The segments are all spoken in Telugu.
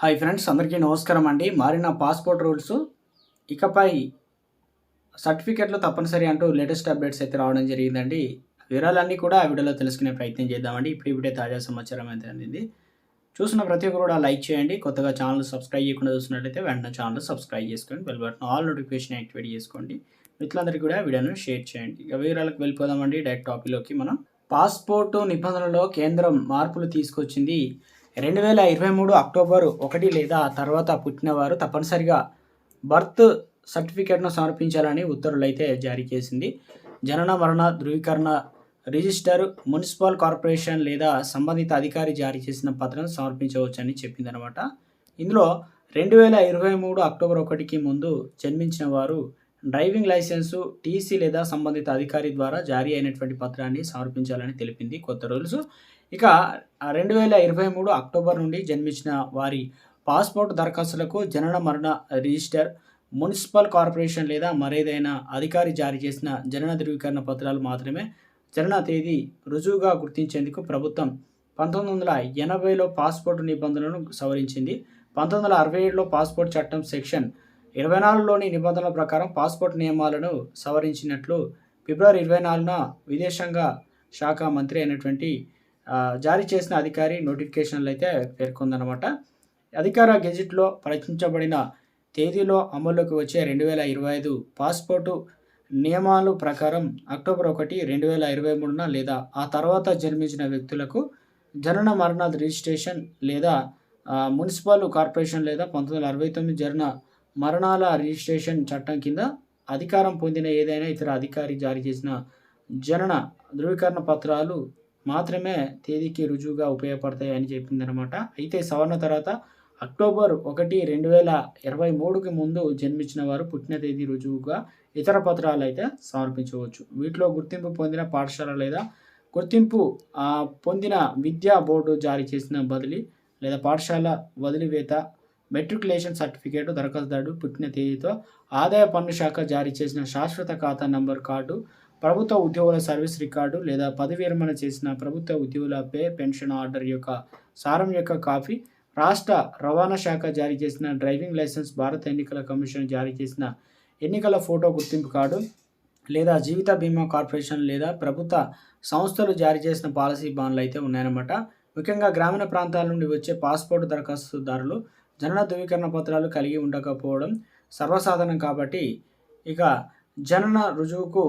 హాయ్ ఫ్రెండ్స్ అందరికీ నమస్కారం అండి. మారిన పాస్పోర్ట్ రూల్స్ ఇకపై సర్టిఫికెట్లు తప్పనిసరి అంటూ లేటెస్ట్ అప్డేట్స్ అయితే రావడం జరిగిందండి. వివరాలన్నీ కూడా ఆ వీడియోలో తెలుసుకునే ప్రయత్నం చేద్దామండి. ఇప్పుడు ఇప్పుడే తాజా సమాచారం అయితే అందింది. చూసిన ప్రతి ఒక్కరు కూడా లైక్ చేయండి. కొత్తగా ఛానల్ సబ్స్క్రైబ్ చేయకుండా చూసినట్లయితే వెంటనే ఛానల్ సబ్స్క్రైబ్ చేసుకోండి bell button all notification activate చేసుకోండి. మిత్రులందరికీ కూడా వీడియోను షేర్ చేయండి. ఇక వివరాలకు వెళ్ళిపోదామండి. డైరెక్ట్ టాపిక్లోకి మనం. పాస్పోర్టు నిబంధనలలో కేంద్రం మార్పులు తీసుకొచ్చింది రెండు వేల ఇరవై మూడు అక్టోబర్ ఒకటి లేదా తర్వాత పుట్టినవారు తప్పనిసరిగా బర్త్ సర్టిఫికేట్ను సమర్పించాలని ఉత్తర్వులు అయితే జారీ చేసింది. జనన మరణ ధృవీకరణ రిజిస్టర్ మున్సిపల్ కార్పొరేషన్ లేదా సంబంధిత అధికారి జారీ చేసిన పత్రం సమర్పించవచ్చని చెప్పిందనమాట ఇందులో రెండు వేల ఇరవై మూడు అక్టోబర్ ఒకటికి ముందు జన్మించిన వారు డ్రైవింగ్ లైసెన్సు టీసీ లేదా సంబంధిత అధికారి ద్వారా జారీ అయినటువంటి పత్రాన్ని సమర్పించాలని తెలిపింది కొత్త రూల్స్ ఇక రెండు వేల ఇరవై మూడు అక్టోబర్ నుండి జన్మించిన వారి పాస్పోర్ట్ దరఖాస్తులకు జనన మరణ రిజిస్టర్ మున్సిపల్ కార్పొరేషన్ లేదా మరేదైనా అధికారి జారీ చేసిన జనన ధృవీకరణ పత్రాలు మాత్రమే జనన తేదీ రుజువుగా గుర్తించేందుకు ప్రభుత్వం పంతొమ్మిది వందల ఎనభైలో పాస్పోర్ట్ నిబంధనలను సవరించింది. పంతొమ్మిది వందల అరవై ఏడులో పాస్పోర్ట్ చట్టం సెక్షన్ ఇరవై నాలుగులోని నిబంధనల ప్రకారం పాస్పోర్ట్ నియమాలను సవరించినట్లు ఫిబ్రవరి ఇరవై నాలుగున విదేశాంగ శాఖ మంత్రి అయినటువంటి జారీ చేసిన అధికారి నోటిఫికేషన్లు అయితే పేర్కొందనమాట అధికార గెజిట్లో ప్రకటించబడిన తేదీలో అమల్లోకి వచ్చే రెండు వేల ఇరవై ఐదు పాస్పోర్టు నియమాలు ప్రకారం అక్టోబర్ ఒకటి రెండు వేల ఇరవై మూడున లేదా ఆ తర్వాత జన్మించిన వ్యక్తులకు జనన మరణ రిజిస్ట్రేషన్ లేదా మున్సిపల్ కార్పొరేషన్ లేదా పంతొమ్మిది వందల అరవై తొమ్మిది జరిగిన మరణాల రిజిస్ట్రేషన్ చట్టం కింద అధికారం పొందిన ఏదైనా ఇతర అధికారి జారీ చేసిన జనన ధృవీకరణ పత్రాలు మాత్రమే తేదీకి రుజువుగా ఉపయోగపడతాయి అని చెప్పిందనమాట అయితే సవరణ తర్వాత అక్టోబర్ ఒకటి రెండు వేల ఇరవై మూడుకి ముందు జన్మించిన వారు పుట్టిన తేదీ రుజువుగా ఇతర పత్రాలు అయితే సమర్పించవచ్చు. వీటిలో గుర్తింపు పొందిన పాఠశాల లేదా గుర్తింపు పొందిన విద్యా బోర్డు జారీ చేసిన బదిలీ లేదా పాఠశాల వదిలివేత మెట్రికులేషన్ సర్టిఫికేట్ దరఖాస్తుదారుడు పుట్టిన తేదీతో ఆదాయ పన్ను శాఖ జారీ చేసిన శాశ్వత ఖాతా నంబర్ కార్డు ప్రభుత్వ ఉద్యోగుల సర్వీస్ రికార్డు లేదా పదవి విరమణ చేసిన ప్రభుత్వ ఉద్యోగుల పే పెన్షన్ ఆర్డర్ యొక్క సారం యొక్క కాపీ రాష్ట్ర రవాణా శాఖ జారీ చేసిన డ్రైవింగ్ లైసెన్స్ భారత ఎన్నికల కమిషన్ జారీ చేసిన ఎన్నికల ఫోటో గుర్తింపు కార్డు లేదా జీవిత బీమా కార్పొరేషన్ లేదా ప్రభుత్వ సంస్థలు జారీ చేసిన పాలసీ బాండ్లు అయితే ఉన్నాయన్నమాట. ముఖ్యంగా గ్రామీణ ప్రాంతాల నుండి వచ్చే పాస్పోర్ట్ దరఖాస్తుదారులు జనన ధృవీకరణ పత్రాలు కలిగి ఉండకపోవడం సర్వసాధారణం కాబట్టి ఇక జనన రుజువుకు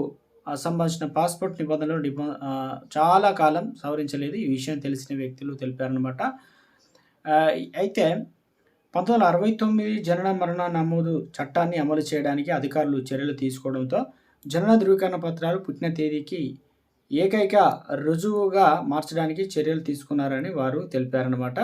సంబంధించిన పాస్పోర్ట్ నిబంధనలు నిబ చాలా కాలం సవరించలేదు. ఈ విషయం తెలిసిన వ్యక్తులు తెలిపారనమాట అయితే పంతొమ్మిది వందల అరవై తొమ్మిది జనన మరణ నమోదు చట్టాన్ని అమలు చేయడానికి అధికారులు చర్యలు తీసుకోవడంతో జనన ధృవీకరణ పత్రాలు పుట్టిన తేదీకి ఏకైక రుజువుగా మార్చడానికి చర్యలు తీసుకున్నారని వారు తెలిపారనమాట